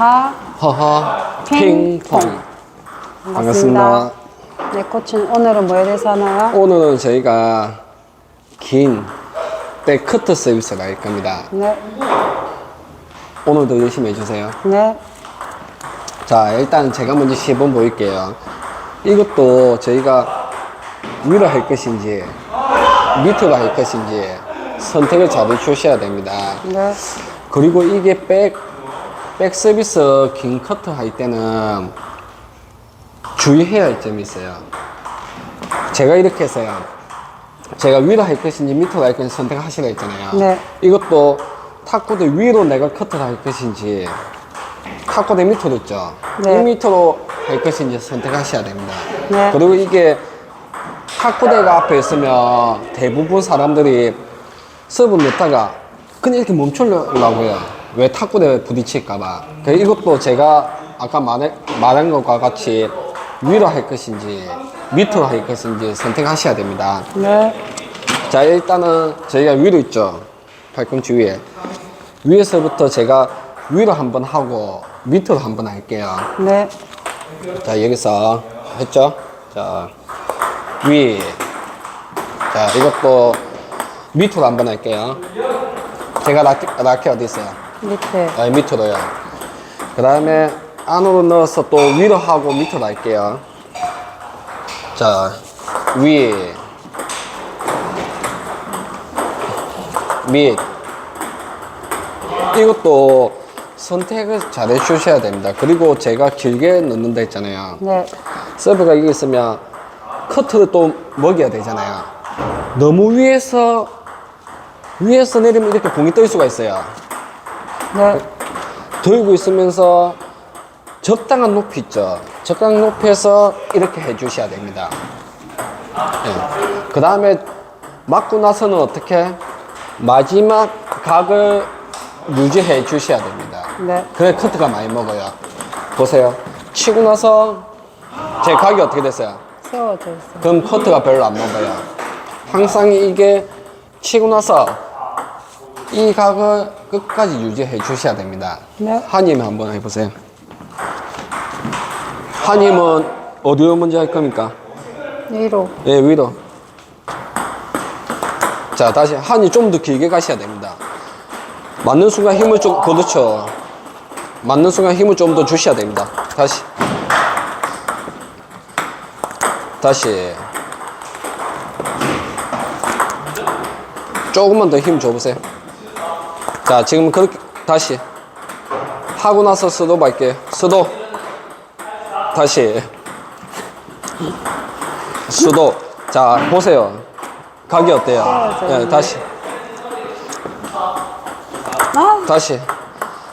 하하. 허허 핑퐁. 반갑습니다. 네, 코치는 오늘은 뭐에 대해서 하나요? 오늘은 저희가 긴 백커트 서비스를 할 겁니다. 네, 오늘도 열심히 해주세요. 네, 자, 일단 제가 먼저 시범 보일게요. 이것도 저희가 위로 할 것인지 밑으로 할 것인지 선택을 잘 해주셔야 됩니다. 네, 그리고 이게 백, 백 서비스 긴 커트 할 때는 주의해야 할 점이 있어요. 제가 이렇게 했어요. 제가 위로 할 것인지 밑으로 할 것인지 선택하시라 했잖아요. 네. 이것도 탁구대 위로 내가 커트를 할 것인지 탁구대 밑으로 있죠. 네. 이 밑으로 할 것인지 선택하셔야 됩니다. 네. 그리고 이게 탁구대가 앞에 있으면 대부분 사람들이 서브 넣다가 그냥 이렇게 멈추려고요. 왜 탁구대에 부딪힐까봐. 그 이것도 제가 아까 말해, 말한 것과 같이 위로 할 것인지 밑으로 할 것인지 선택하셔야 됩니다. 네, 자, 일단은 저희가 위로 있죠. 팔꿈치 위에. 위에서부터 제가 위로 한번 하고 밑으로 한번 할게요. 네, 자, 여기서 했죠? 자, 위. 자, 이것도 밑으로 한번 할게요. 제가 라켓, 라켓 어디 있어요? 밑에. 아, 밑으로요. 그 다음에 안으로 넣어서 또 위로 하고 밑으로 할게요. 자, 위. 밑. 이것도 선택을 잘 해주셔야 됩니다. 그리고 제가 길게 넣는다 했잖아요. 네, 서브가 이게 있으면 커트를 또 먹여야 되잖아요. 너무 위에서 위에서 내리면 이렇게 공이 뜰 수가 있어요. 네, 들고 있으면서 적당한 높이 있죠. 적당한 높이에서 이렇게 해주셔야 됩니다. 그 다음에 맞고 나서는 어떻게 마지막 각을 유지해 주셔야 됩니다. 네, 그래 커트가 많이 먹어요. 보세요. 치고 나서 제 각이 어떻게 됐어요? 세워져 있어요. 그럼 커트가 별로 안 먹어요. 항상 이게 치고 나서 이 각을 끝까지 유지해 주셔야 됩니다. 네. 한임 한번 해보세요. 한임은 어디로 먼저 할 겁니까? 위로. 예, 위로. 자, 다시 한이 좀 더 길게 가셔야 됩니다. 맞는 순간 힘을 좀, 그렇죠. 맞는 순간 힘을 좀 더 주셔야 됩니다. 다시. 다시. 조금만 더 힘 줘보세요. 자, 지금 그렇게, 다시. 하고 나서 스톱 할게요. 스톱. 다시. 수도 자 보세요 각이 어때요? 네, 다시 아, 다시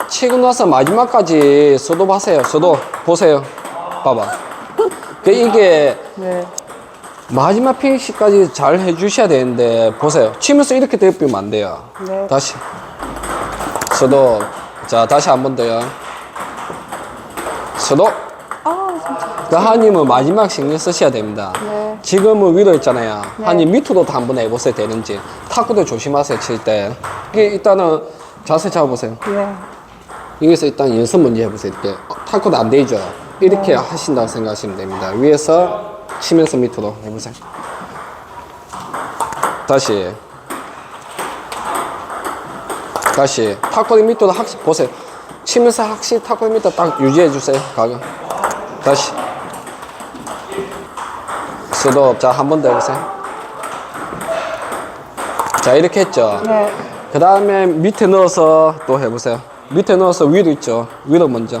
치고 나서 마지막까지 수도 하세요 수도 보세요 봐봐 그 이게 네, 마지막 피니시까지 잘 해주셔야 되는데 보세요 치면서 이렇게 대비면 안 돼요 네. 다시 수도 자 다시 한 번 더요 수도 아, 진짜. 그 한님은 마지막 신경 쓰셔야 됩니다. 네. 지금은 위로 있잖아요. 네. 한님 밑으로 도 한번 해보세요 되는지. 탁구도 조심하세요 칠 때. 이게 일단은 자세 잡아보세요. 네, 여기서 일단 연습 먼저 해보세요. 이렇게 어, 탁구도 안 되죠. 이렇게 하신다고 생각하시면 됩니다. 위에서 치면서 밑으로 해보세요. 다시. 다시. 탁구의 밑으로 확실히 보세요. 치면서 확실히 탁구의 밑으로 딱 유지해 주세요. 가격. 다시. 수도 자, 한 번 더 해보세요. 자, 이렇게 했죠. 네, 그 다음에 밑에 넣어서 또 해보세요. 밑에 넣어서 위로 있죠. 위로 먼저.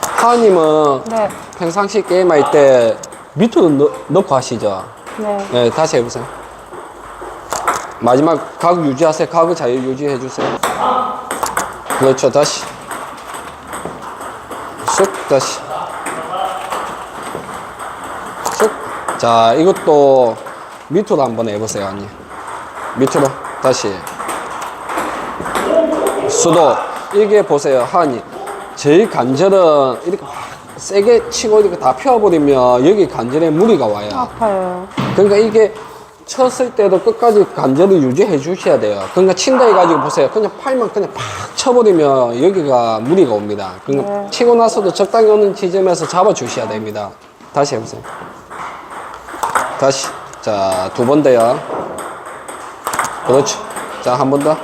하은님은 네, 평상시 게임할 때 밑으로 넣, 넣고 하시죠. 네, 네, 다시 해보세요. 마지막 각 유지하세요. 각을 잘 유지해 주세요. 그렇죠. 다시. 쑥, 다시. 쑥. 자, 이것도 밑으로 한번 해 보세요, 언니. 밑으로. 다시. 수도. 이게 보세요, 하니. 저희 관절은 이렇게 확 세게 치고 이렇게 다 펴버리면 여기 관절에 무리가 와요. 아파요. 그러니까 이게 쳤을 때도 끝까지 관절을 유지해 주셔야 돼요. 그러니까 친다 해가지고 보세요. 그냥 팔만 그냥 팍 쳐버리면 여기가 무리가 옵니다. 그러니까 네. 치고 나서도 적당히 오는 지점에서 잡아 주셔야 됩니다. 다시 해보세요. 다시. 자, 두번 더요. 그렇죠. 자, 한 번 더.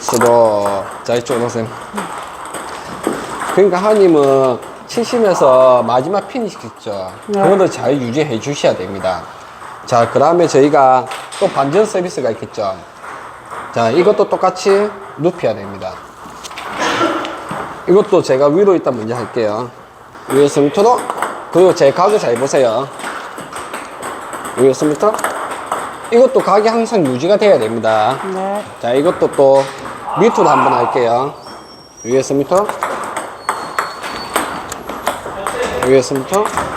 수도. 자, 이쪽으로 오세요. 그러니까 하님은 치시면서 마지막 피니시 있죠. 네. 그거를 잘 유지해 주셔야 됩니다. 자, 그 다음에 저희가 또 반전 서비스가 있겠죠. 자, 이것도 똑같이 눕혀야 됩니다. 이것도 제가 위로 일단 먼저 할게요. 위에서 밑으로. 그리고 제 각을 잘 보세요. 위에서 밑으로. 이것도 각이 항상 유지가 돼야 됩니다. 네. 자, 이것도 또 밑으로 한번 할게요. 위에서 밑으로. 위에서 밑으로.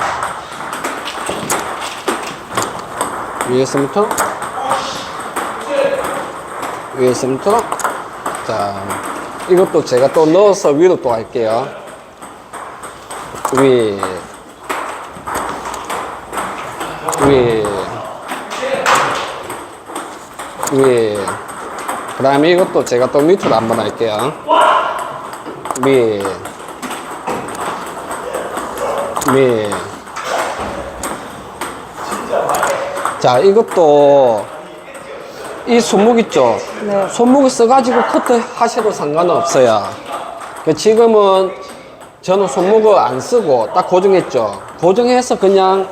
위에서 밑으로. 위에서 밑으로. 자, 이것도 제가 또 넣어서 위로 또 할게요. 위. 위. 위. 그 다음에 이것도 제가 또 밑으로 한번 할게요. 위. 위. 자, 이것도 이 손목 있죠? 네. 손목을 써가지고 커트 하셔도 상관은 없어요. 그 지금은 저는 손목을 안 쓰고 딱 고정했죠. 고정해서 그냥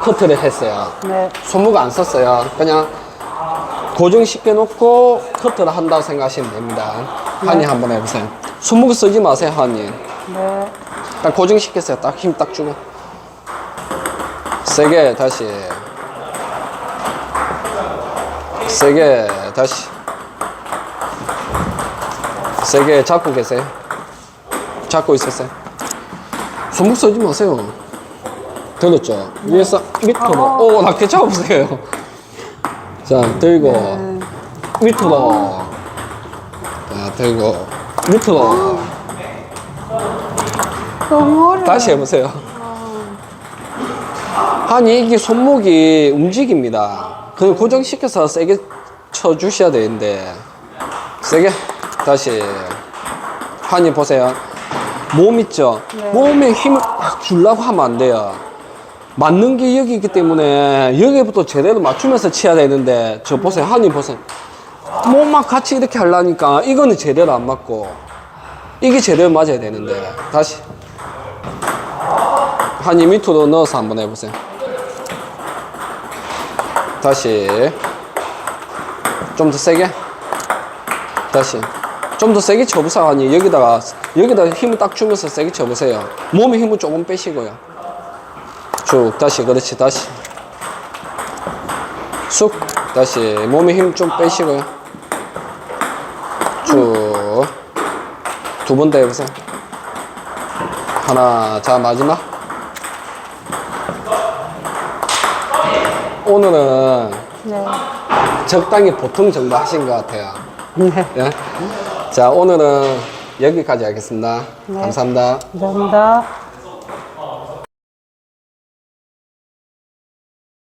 커트를 했어요. 네. 손목 안 썼어요. 그냥 고정시켜 놓고 커트를 한다고 생각하시면 됩니다. 한이 한번 해보세요. 손목을 쓰지 마세요, 한이. 네. 딱 고정시켰어요. 딱 힘 딱 주고. 세게 다시. 세게 다시. 세게 잡고 계세요. 잡고 있었어요. 손목 쓰지 마세요. 들었죠? 위에서 밑으로. 오, 낙게 잡아보세요. 자, 들고. 밑으로. 자, 들고. 밑으로. 너무 어려워. 다시 해보세요. 아니 이게 손목이 움직입니다. 그걸 고정시켜서 세게 쳐주셔야 되는데 세게 다시 한이 보세요. 몸 있죠? 몸에 힘을 막 주려고 하면 안 돼요. 맞는 게 여기 있기 때문에 여기부터 제대로 맞추면서 치야 되는데 저 보세요. 한이 보세요. 몸만 같이 이렇게 하려니까 이거는 제대로 안 맞고 이게 제대로 맞아야 되는데 다시 한 2m로 넣어서 한번 해보세요. 다시. 좀 더 세게. 다시. 좀 더 세게 쳐보세요. 아니, 여기다가, 여기다가 힘을 딱 주면서 세게 쳐보세요. 몸에 힘을 조금 빼시고요. 쭉, 다시, 그렇지, 다시. 쑥, 다시. 몸에 힘 좀 빼시고요. 쭉. 두 번 더 해보세요. 하나, 자, 마지막. 오늘은 네. 적당히 보통 정도 하신 것 같아요. 네. 예? 자, 오늘은 여기까지 하겠습니다. 네. 감사합니다. 감사합니다.